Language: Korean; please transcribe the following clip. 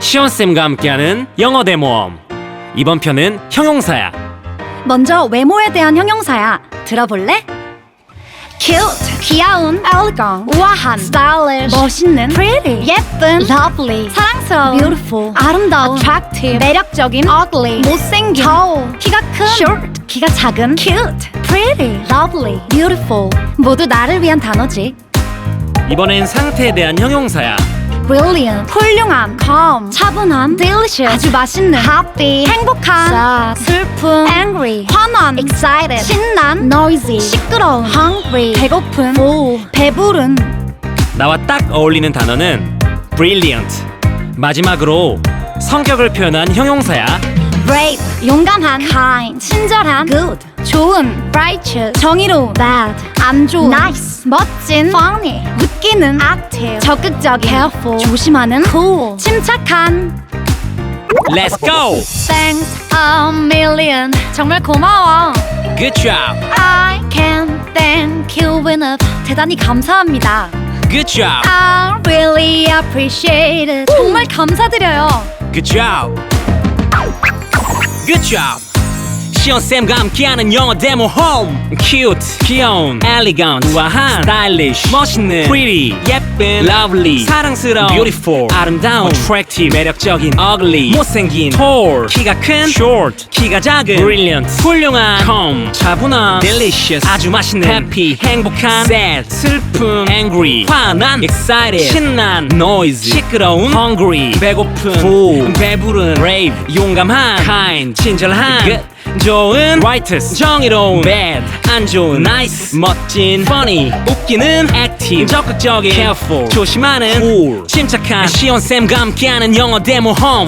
시온쌤과 함께하는 영어 대모험 이번 편은 형용사야 먼저 외모에 대한 형용사야. 들어볼래? cute, 귀여운, elegant, 우아한, stylish, 멋있는, pretty, 예쁜, lovely, 사랑스러운, beautiful, 아름다운, attractive, 매력적인, ugly, 못생긴, tall, 키가 큰, short, 키가 작은, cute, pretty, lovely, beautiful 모두 나를 위한 단어지. 이번엔 상태에 대한 형용사야 brilliant, 훌륭한, calm, 차분한, delicious, 아주 맛있는, happy, 행복한, sad, 슬픈, angry, 환한, excited, 신난, noisy, 시끄러운, hungry, 배고픈, full, 배부른. 나와 딱 어울리는 단어는 brilliant 마지막으로 성격을 표현한 형용사야 brave, 용감한, kind, 친절한, good, 좋은, righteous, 정의로운, bad, 안 좋은, nice, 멋진, funny, 웃기는, active, 적극적인, careful, 조심하는, cool, 침착한. Let's go! Thanks a million. 정말 고마워. Good job! I can thank you enough. 대단히 감사합니다. Good job! I really appreciate it. 정말 감사드려요. Good job! Good job! 시온쌤과 함께하는 영어 데모 홈 Cute, 귀여운, elegant, 우아한, stylish, 멋있는, pretty, 예쁜, lovely, 사랑스러운, beautiful, 아름다운, attractive, 매력적인, ugly, 못생긴, tall, 키가 큰, short, 키가 작은, brilliant, 훌륭한, calm, 차분한, delicious, 아주 맛있는, happy, 행복한, sad, 슬픔, angry, 화난, excited, 신난, noisy, 시끄러운, hungry, 배고픈, full, 배부른, brave, 용감한, kind, 친절한, good, 좋은, righteous, 정의로운, bad, 안 좋은, nice, 멋진, funny, 웃기는, active, 적극적인, careful, 조심하는, cool, 침착한, 시온쌤과 함께하는 영어 데모 홈